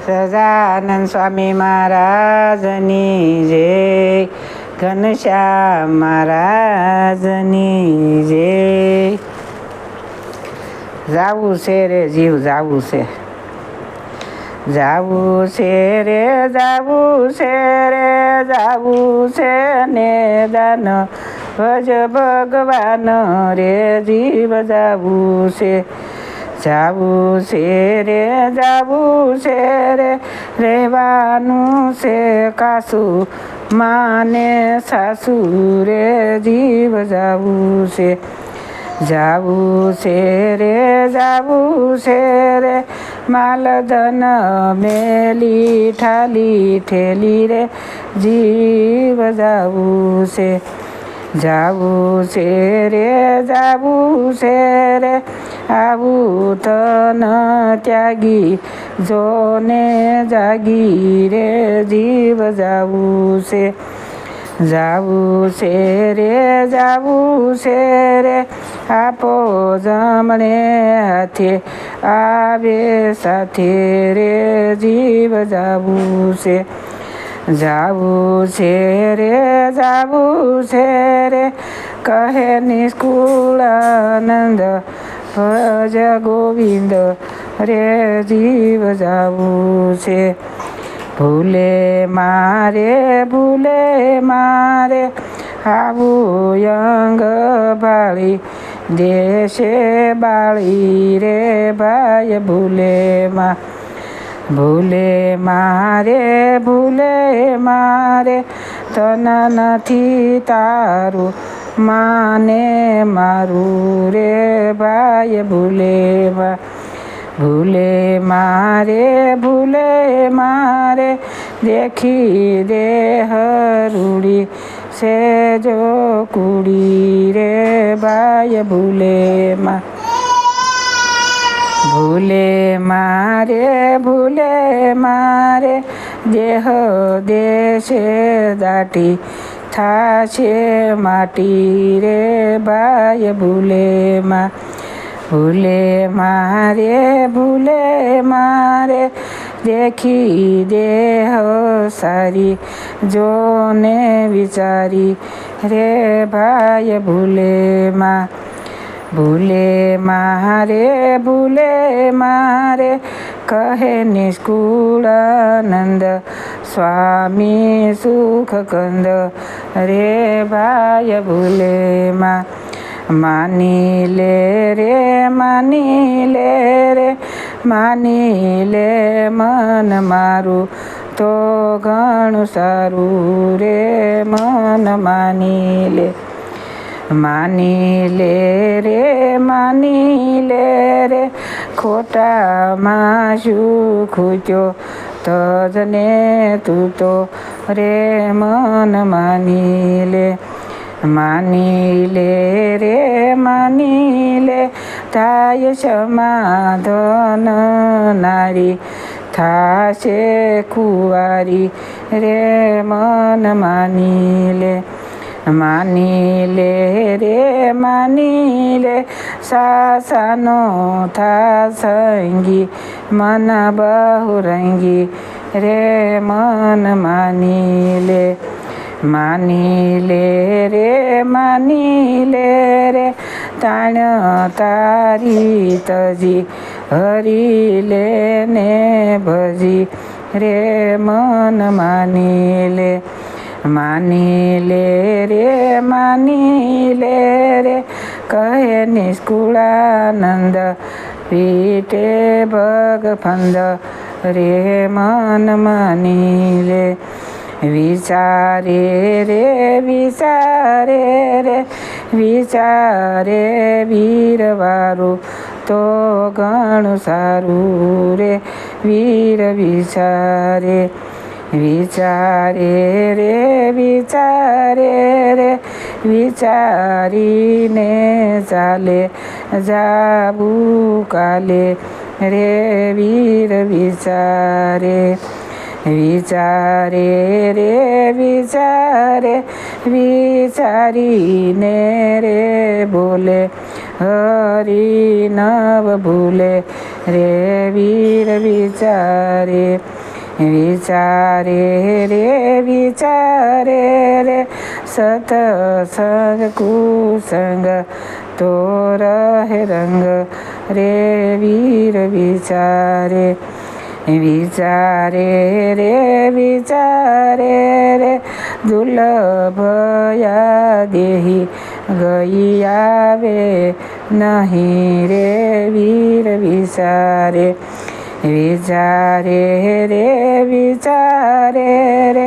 સજાનંદ સ્વામી મહારાજની જય ઘનશ્યામ મહારાજની જય જાવું છે રે જીવ જાવું છે જાવું છે રે જાવું છે રે જાવું છે ને દાન ભજ ભગવાન રે જીવ જાવું છે જાવું છે રે જાવું છે રે રહેવાનું છે કાસુ, માને સાસુ રે, જીવ જાવું છે. જાવું છે રે જાવું છે રે માલધન મેલી ઠાલી ઠેલી રે, જીવ જાવું છે. જાવું છે રે જાવું છે રે આવું તન ત્યાગી, જોને જાગી રે, જીવ જાવું છે. જાવું છે રે જાવું છે રે આપો જમણે હાથે, આવે સાથે રે, જીવ જાવું છે. જાવું છે રે, જાવું છે રે. કહે નિષ્કુળાનંદ ભજ ગોવિંદ, રે જીવ જાવું છે. ભૂલે મારે ભૂલે મારે, આવું અંગ ભાળી દેશે બાળી રે ભાઈ. ભૂલે માં ભૂલે મારે ભૂલે મારે, તન નથી તારું, માને મારું રે ભાઈ, ભૂલે ભૂલે મારે ભૂલે મારે, દેખી દે હરુડી, સેજો કુડી રે ભાઈ, ભૂલે માં. ભૂલે મારે ભૂલે મારે દેહ દેશે દાટી થાશે માટી રે ભાઈ, ભૂલે માં, ભૂલે મારે ભૂલે મારે, દેખી દેહ સારી, જોને વિચારી રે ભાઈ, ભૂલે માં. ભૂલે મારે ભૂલે મારે, કહે નિષ્કુળાનંદ સ્વામી સુખ કંદ. રે ભાઈ, ભૂલે માં, માની લે રે, માની લે રે, માની લે મન મારું. તો ઘણું સારું રે, મન માની લે. માની લે રે માની લે રે, ખોટામાં શું ખૂચ્યો તજને, તું તો રે મન માની લે માની લે રે માની લે થાય સમાધન નારી થાશે કુવારી રે મન માની લે માની લે રે માની લે સાસાનો થા સંગી મન બહુરંગી રે મન માની લે માની લે રે માની લે રે તાણ તારી તજી હરી ને ભજી રે મન માની લે માની લે રે માની લે રે, કહે નિષ્કુળાનંદ પીટે ભગ ફંદ રે મન માની લે વિચારે રે વિચારે રે, વિચારે વીરવારું, તો ઘણું સારું રે. વીર વિચારે વિચારે રે વિચારે રે, વિચારીને ચાલે, જાબુ કાલે રે, વીર વિચારે વિચારે રે, વિચારે, વિચારીને રે બોલે, હરી નવ ભૂલે, રે, વીર વિચારે વિચારે રે વિચારે રે, સતસંગ, કુસંગ, તો રહે રંગ રે, વીર વિચારે. વિચારે રે વિચારે રે, દુર્લભયા દેહી ગઈ આવે નહીં રે, વીર વિચારે. વિચારે રે વિચારે રે,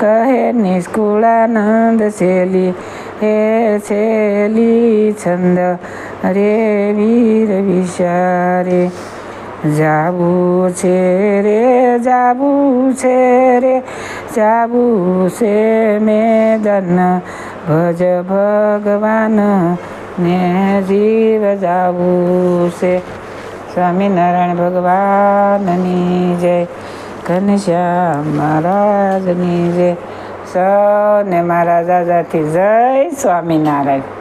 કહે નિષ્કુળાનંદ શેલી હે શેલી છંદ, રે વીર વિચારે જાવું છે રે જાવું છે રે જાવું છે મેદન, ભજ ભગવાન ને જીવ જાવું છે. સ્વામિનારાયણ ભગવાનની જય ઘનશ્યામ મહારાજની જય. સૌને મારા દાદાથી જય સ્વામિનારાયણ.